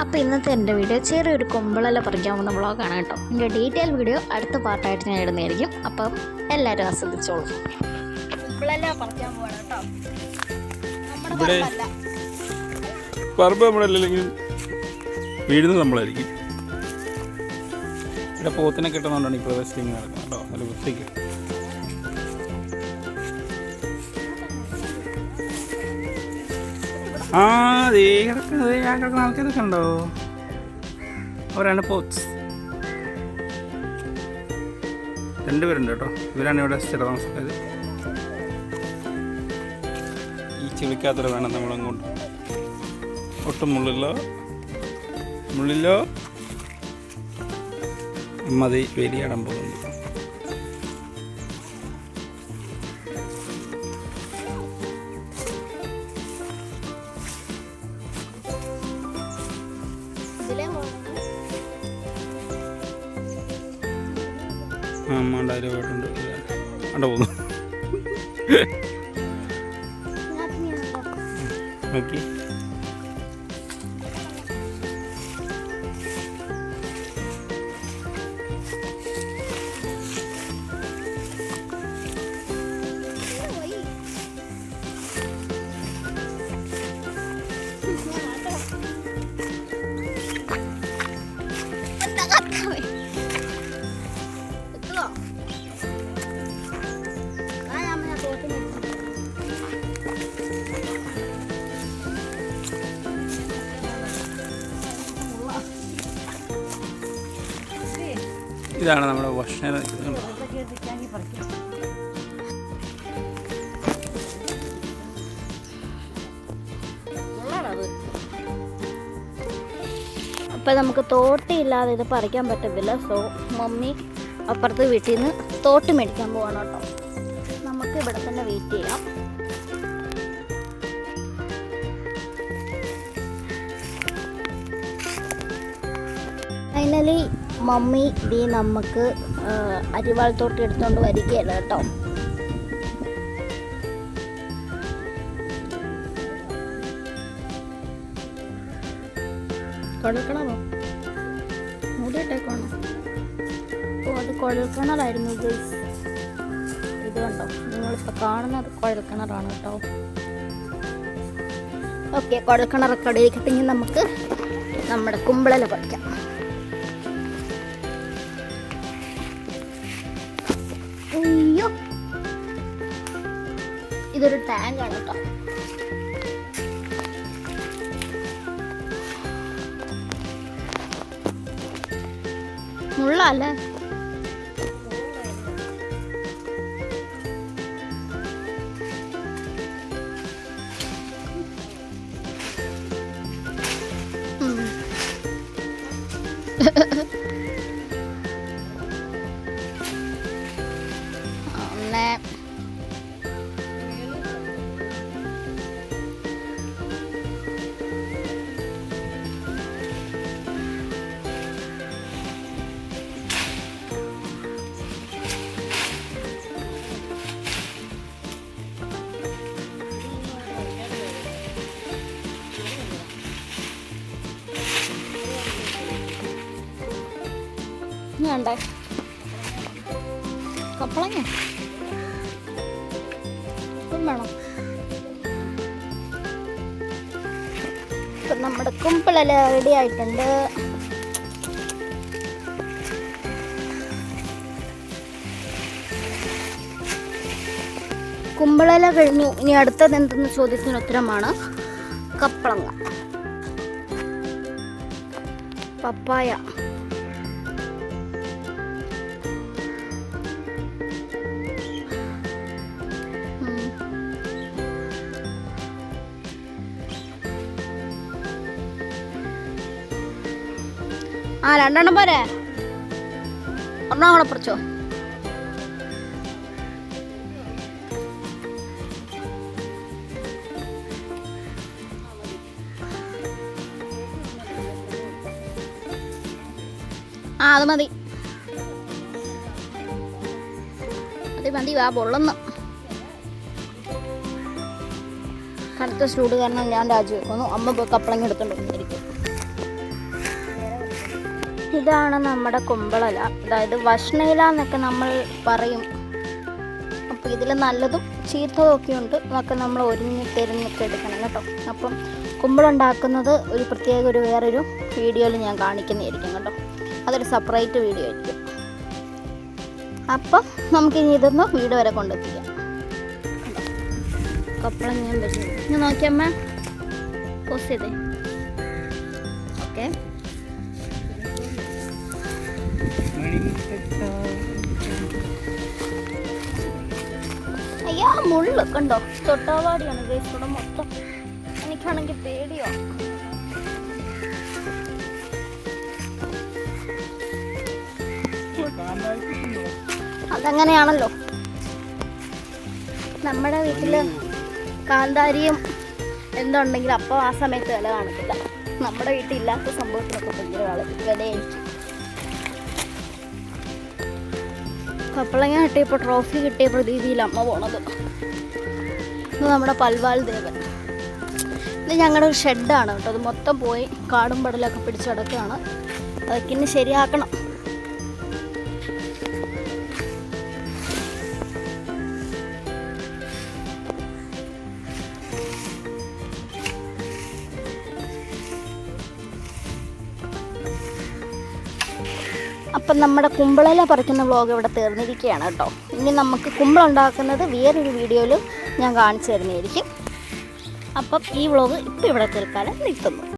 അപ്പോൾ ഇന്നത്തെ എന്റെ വീഡിയോ ചെറിയൊരു കൊമ്പളല്ല പറിക്കാവുന്ന ബ്ലോഗാണ് വ്ളോഗാണ് കേട്ടോ. എന്റെ ഡീറ്റെയിൽ വീഡിയോ അടുത്ത പാർട്ടായിട്ട് ഞാൻ ഇടുന്നതായിരിക്കും. അപ്പം എല്ലാവരും ആസ്വദിച്ചോളൂ. കുമ്പളല പറിക്കാൻ പോകണം കേട്ടോ. നമ്മുടെ. പറമ്പ് നമ്മളല്ലെങ്കിൽ വീഴുന്നത് നമ്മളായിരിക്കും. ഇവിടെ പോത്തിനെ കിട്ടുന്നതുകൊണ്ടാണ് ഈ പ്രദേശത്ത് നടക്കുന്നത് കേട്ടോ. നല്ല വൃത്തിക്ക്. ആ ദേ കിടക്കുന്നത് ഞാൻ കിടക്കുന്ന ആൾക്കാരൊക്കെ ഉണ്ടോ? അവരാണ് പോത്ത് രണ്ടുപേരുണ്ട് കേട്ടോ. ഇവരാണ് ഇവിടെ സ്ഥിരതാമസക്കാർ ഈ ചെളിക്കാത്തൂടെ വേണം നമ്മളങ്ങോട്ട്. ഒട്ടും മുള്ളില്ല മുള്ളിലോ? മതി വേലിയാടാൻ പോകുന്നു. അതിൽ പോയിട്ടുണ്ട്. അവിടെ പോകുന്നു. ഇതിനകത്ത് ഇതാണ് നമ്മുടെ ഭക്ഷണ. അപ്പം നമുക്ക് തോട്ടയില്ലാതെ ഇത് പറിക്കാൻ പറ്റത്തില്ല. സോ മമ്മി അപ്പുറത്ത് വീട്ടിൽ നിന്ന് തോട്ട് മേടിക്കാൻ പോവാണ് കേട്ടോ. നമുക്ക് ഇവിടെ തന്നെ വെയിറ്റ് ചെയ്യാം. ഫൈനലി മമ്മി ദീ നമുക്ക് അരിവാൾ തോട്ടി എടുത്തുകൊണ്ട് വരികയല്ല കേട്ടോ. കുഴൽക്കിണറോ? മൂടിയിട്ടേക്കാണോ ഓ അത് കുഴൽക്കിണറായിരുന്നു ഗൈസ്. ഇത് കണ്ടോ? നിങ്ങളിപ്പോൾ കാണുന്നത് കുഴൽക്കിണറാണ് കേട്ടോ. ഓക്കെ കുഴൽക്കിണറൊക്കെ അടിയിക്കട്ടെങ്കിൽ നമുക്ക് നമ്മുടെ കുമ്പളല പറിക്കാം. അയ്യോ. ഇതൊരു ടാങ്കാണ് കേട്ടോ. മുള്ളല്ലേ ഒന്ന് ഇനി വേണ്ടേ കപ്പളങ്ങ ഇപ്പം വേണം. നമ്മുടെ കുമ്പിളെല്ലാം റെഡി ആയിട്ടുണ്ട്. കുമ്പളല കഴിഞ്ഞു ഇനി അടുത്തത് എന്തെന്ന് ചോദ്യത്തിന് ഉത്തരമാണ് കപ്പളങ്ങ. പപ്പായ. ആ രണ്ടെണ്ണം പോരെ. ഒരെണ്ണം കൂടെ പറിച്ചോ ആ അത് മതി. അത് മതി വാ പൊള്ളുന്നു കടുത്ത ചൂട് കാരണം ഞാൻ രാജിവെക്കുന്നു. അമ്മ പോയി കപ്പളങ്ങ എടുത്തോണ്ട് ഇതാണ് നമ്മുടെ കുമ്പളല. അതായത് വഷ്ണയില എന്നൊക്കെ നമ്മൾ പറയും. അപ്പോൾ ഇതിൽ നല്ലതും ചീത്തതും ഒക്കെ ഉണ്ട്. അതൊക്കെ നമ്മൾ ഒരുങ്ങി തിരഞ്ഞൊക്കെ എടുക്കണം കേട്ടോ. അപ്പം കുമ്പളുണ്ടാക്കുന്നത് ഒരു പ്രത്യേക ഒരു വേറൊരു വീഡിയോയിൽ ഞാൻ കാണിക്കുന്നതായിരിക്കും കേട്ടോ. അതൊരു സെപ്പറേറ്റ് വീഡിയോ ആയിരിക്കും. അപ്പം നമുക്കിനി ഇതൊന്ന് വീട് വരെ കൊണ്ടെത്തിക്കാം. കണ്ടോ? കപ്പളം ഞാൻ വരുന്നു. നോക്കിയമ്മ. പോസ് ചെയ്തേ. ഓക്കെ അയ്യാ മുള്ളു കണ്ടോ? തൊട്ടാവാടിയാണ് ഇവിടെ മൊത്തം. എനിക്കാണെങ്കിൽ പേടിയോ. അതങ്ങനെയാണല്ലോ. നമ്മുടെ വീട്ടിൽ കാന്താരിയും എന്തുണ്ടെങ്കിലും അപ്പോൾ ആ സമയത്ത് വില കാണത്തില്ല നമ്മുടെ വീട്ടിൽ ഇല്ലാത്ത സംഭവത്തിനൊക്കെ ഭയങ്കര വില വിലയായിരിക്കും. കപ്പളങ്ങ കിട്ടിയപ്പോൾ ട്രോഫി കിട്ടിയ പ്രതീതിയിൽ അമ്മ പോണത്. ഇത് നമ്മുടെ പൽവാൽ ദേവൻ. ഇത് ഞങ്ങളുടെ ഒരു ഷെഡാണ് കേട്ടോ. അത് മൊത്തം പോയി കാടും പടലൊക്കെ പിടിച്ചടക്കുകയാണ് അതൊക്കെ ഇനി ശരിയാക്കണം. അപ്പം നമ്മുടെ കുമ്പളയില പറിക്കുന്ന വ്ലോഗ് ഇവിടെ തീർന്നിരിക്കുകയാണ് കേട്ടോ. ഇനി നമുക്ക് കുമ്പളം ഉണ്ടാക്കുന്നത് വേറൊരു വീഡിയോയിൽ ഞാൻ കാണിച്ചു തരുന്നതായിരിക്കും. അപ്പം ഈ വ്ലോഗ് ഇപ്പോൾ ഇവിടെ തീർക്കാനും നിർത്തുന്നു.